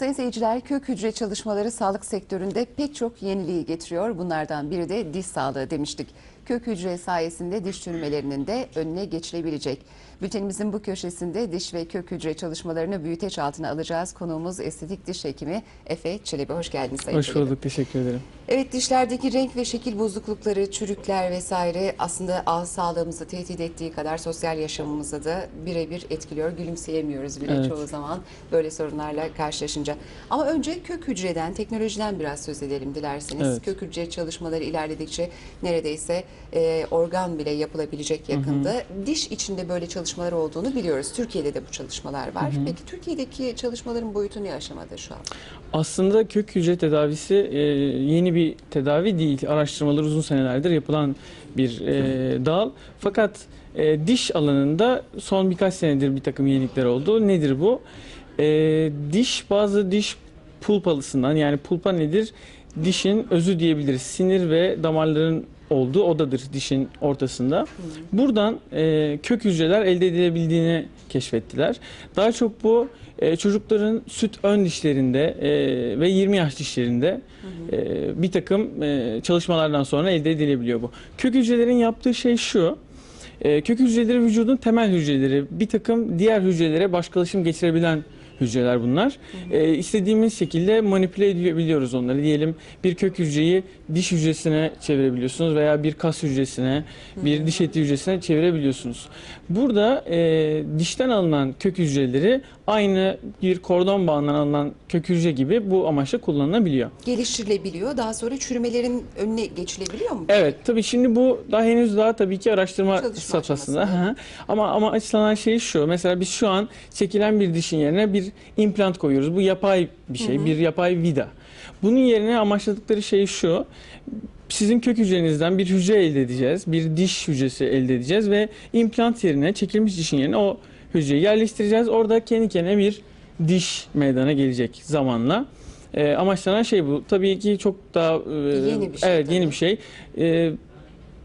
Sayın seyirciler, kök hücre çalışmaları sağlık sektöründe pek çok yeniliği getiriyor. Bunlardan biri de diş sağlığı demiştik. Kök hücre sayesinde diş çürümelerinin de önüne geçilebilecek. Bültenimizin bu köşesinde diş ve kök hücre çalışmalarını büyüteç altına alacağız. Konuğumuz estetik diş hekimi Efe Çelebi. Hoş geldiniz Sayın Hoş Çelebi. bulduk, teşekkür ederim. Evet dişlerdeki renk ve şekil bozuklukları, çürükler vesaire aslında ağız sağlığımızı tehdit ettiği kadar sosyal yaşamımızı da birebir etkiliyor. Gülümseyemiyoruz bile Evet. çoğu zaman böyle sorunlarla karşılaşınca. Ama önce kök hücreden, teknolojiden biraz söz edelim dilerseniz. Evet. Kök hücre çalışmaları ilerledikçe neredeyse e, organ bile yapılabilecek yakında. Diş içinde böyle çalışmalar olduğunu biliyoruz. Türkiye'de de bu çalışmalar var. Peki Türkiye'deki çalışmaların boyutu ne aşamada şu an? Aslında kök hücre tedavisi e, yeni bir tedavi değil. Araştırmalar uzun senelerdir yapılan bir e, dal. Fakat e, diş alanında son birkaç senedir bir takım yenilikler oldu. Nedir bu? E, diş bazı diş pulpalısından yani pulpa nedir? Dişin özü diyebiliriz. Sinir ve damarların olduğu odadır dişin ortasında. Buradan e, kök hücreler elde edilebildiğini keşfettiler. Daha çok bu e, çocukların süt ön dişlerinde e, ve 20 yaş dişlerinde e, bir takım e, çalışmalardan sonra elde edilebiliyor bu. Kök hücrelerin yaptığı şey şu. E, kök hücreleri vücudun temel hücreleri. Bir takım diğer hücrelere başkalaşım geçirebilen hücreler bunlar. E, istediğimiz şekilde manipüle edebiliyoruz onları. Diyelim bir kök hücreyi diş hücresine çevirebiliyorsunuz veya bir kas hücresine, bir diş eti hücresine çevirebiliyorsunuz. Burada e, dişten alınan kök hücreleri aynı bir kordon bağından alınan kök hücre gibi bu amaçla kullanılabiliyor. Geliştirilebiliyor. Daha sonra çürümelerin önüne geçilebiliyor mu? Evet tabii şimdi bu daha henüz daha tabii ki araştırma Çalışma safhasında. aşamasında. Hı hı. ama ama açıklanan şey şu. Mesela biz şu an çekilen bir dişin yerine bir implant koyuyoruz. Bu yapay bir şey, bir yapay vida. Bunun yerine amaçladıkları şey şu. Sizin kök hücrenizden bir hücre elde edeceğiz. Bir diş hücresi elde edeceğiz ve implant yerine, çekilmiş dişin yerine o hücreyi yerleştireceğiz. Orada kendi kendine bir diş meydana gelecek zamanla. Ee, amaçlanan şey bu. Tabii ki çok daha e, Yeni bir şey Evet, yeni bir şey. Ee,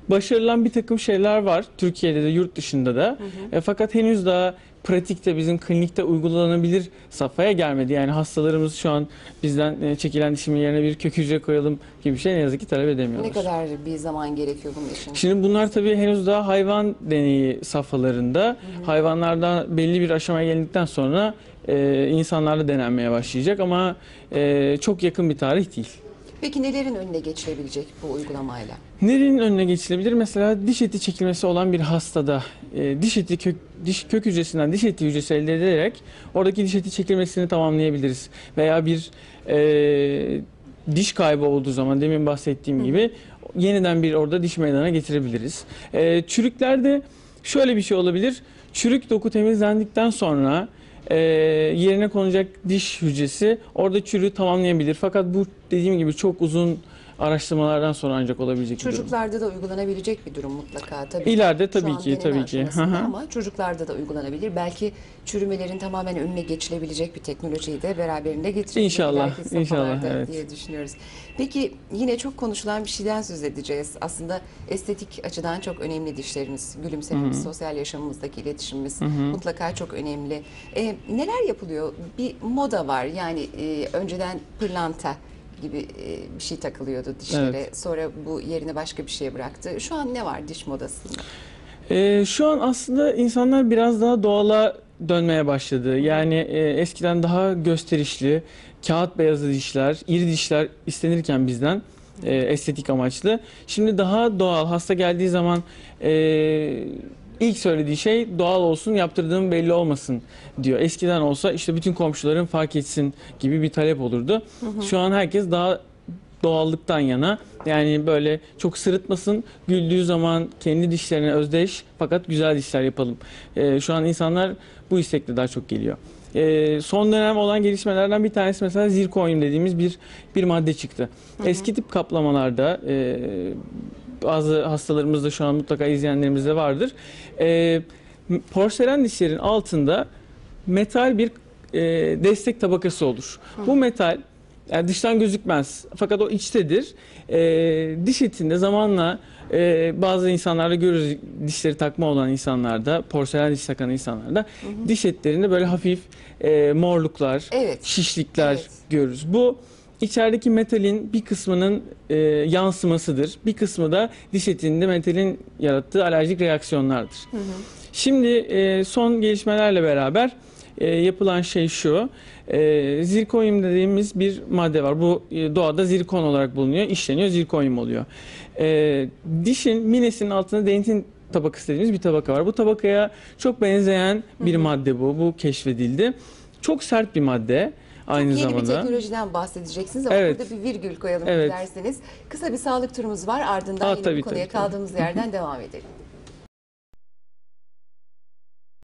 başarılan bir takım şeyler var Türkiye'de de yurt dışında da. E, fakat henüz daha pratikte bizim klinikte uygulanabilir safhaya gelmedi. Yani hastalarımız şu an bizden e, çekilen dişimin yerine bir kök hücre koyalım gibi bir şey ne yazık ki talep edemiyorlar. Ne kadar bir zaman gerekiyor bunun için? Şimdi bunlar tabii henüz daha hayvan deneyi safhalarında. Hayvanlardan belli bir aşamaya geldikten sonra e, insanlarla denenmeye başlayacak ama e, çok yakın bir tarih değil. Peki nelerin önüne geçilebilecek bu uygulamayla? Nerenin önüne geçilebilir? Mesela diş eti çekilmesi olan bir hastada e, diş eti kök, diş kök hücresinden diş eti hücresi elde ederek oradaki diş eti çekilmesini tamamlayabiliriz. Veya bir e, diş kaybı olduğu zaman demin bahsettiğim gibi yeniden bir orada diş meydana getirebiliriz. E, çürüklerde şöyle bir şey olabilir. Çürük doku temizlendikten sonra e, yerine konacak diş hücresi orada çürüğü tamamlayabilir. Fakat bu dediğim gibi çok uzun araştırmalardan sonra ancak olabilecek bir durum. Çocuklarda da uygulanabilecek bir durum mutlaka tabii. İleride tabii ki tabii ki. Hı hı. Ama çocuklarda da uygulanabilir. Belki çürümelerin tamamen önüne geçilebilecek bir teknolojiyi de beraberinde getirebilir. İnşallah, inşallah, evet. diye düşünüyoruz. Peki yine çok konuşulan bir şeyden söz edeceğiz. Aslında estetik açıdan çok önemli dişlerimiz, gülümsememiz, sosyal yaşamımızdaki iletişimimiz mutlaka çok önemli. E, neler yapılıyor? Bir moda var. Yani e, önceden pırlanta gibi e, bir şey takılıyordu dişlere. Evet. Sonra bu yerine başka bir şeye bıraktı. Şu an ne var diş modasında? Ee, şu an aslında insanlar biraz daha doğala dönmeye başladı. Yani e, eskiden daha gösterişli, kağıt beyazı dişler, iri dişler istenirken bizden e, estetik amaçlı. Şimdi daha doğal. Hasta geldiği zaman e, ilk söylediği şey doğal olsun, yaptırdığım belli olmasın diyor. Eskiden olsa işte bütün komşuların fark etsin gibi bir talep olurdu. Şu an herkes daha doğallıktan yana. Yani böyle çok sırıtmasın, güldüğü zaman kendi dişlerine özdeş fakat güzel dişler yapalım. Ee, şu an insanlar bu istekle daha çok geliyor. Ee, son dönem olan gelişmelerden bir tanesi mesela zirkonyum dediğimiz bir bir madde çıktı. Eski tip kaplamalarda e, bazı hastalarımızda şu an mutlaka izleyenlerimizde vardır. E, porselen dişlerin altında metal bir e, destek tabakası olur. Bu metal Yani dıştan gözükmez. Fakat o içtedir. Ee, diş etinde zamanla e, bazı insanlarda görürüz dişleri takma olan insanlarda, porselen diş takan insanlarda diş etlerinde böyle hafif e, morluklar, Evet. şişlikler Evet. görürüz. Bu içerideki metalin bir kısmının e, yansımasıdır. Bir kısmı da diş etinde metalin yarattığı alerjik reaksiyonlardır. Şimdi e, son gelişmelerle beraber e, yapılan şey şu. E, zirkonyum dediğimiz bir madde var. Bu e, doğada zirkon olarak bulunuyor. işleniyor, zirkonyum oluyor. E, dişin minesinin altında dentin tabakası dediğimiz bir tabaka var. Bu tabakaya çok benzeyen bir madde bu. Bu keşfedildi. Çok sert bir madde aynı Yeni zamanda. bir teknolojiden bahsedeceksiniz ama Evet. burada bir virgül koyalım Evet. isterseniz. Kısa bir sağlık turumuz var ardından Aa, yine tabii, bu konuya tabii, tabii. kaldığımız yerden devam edelim.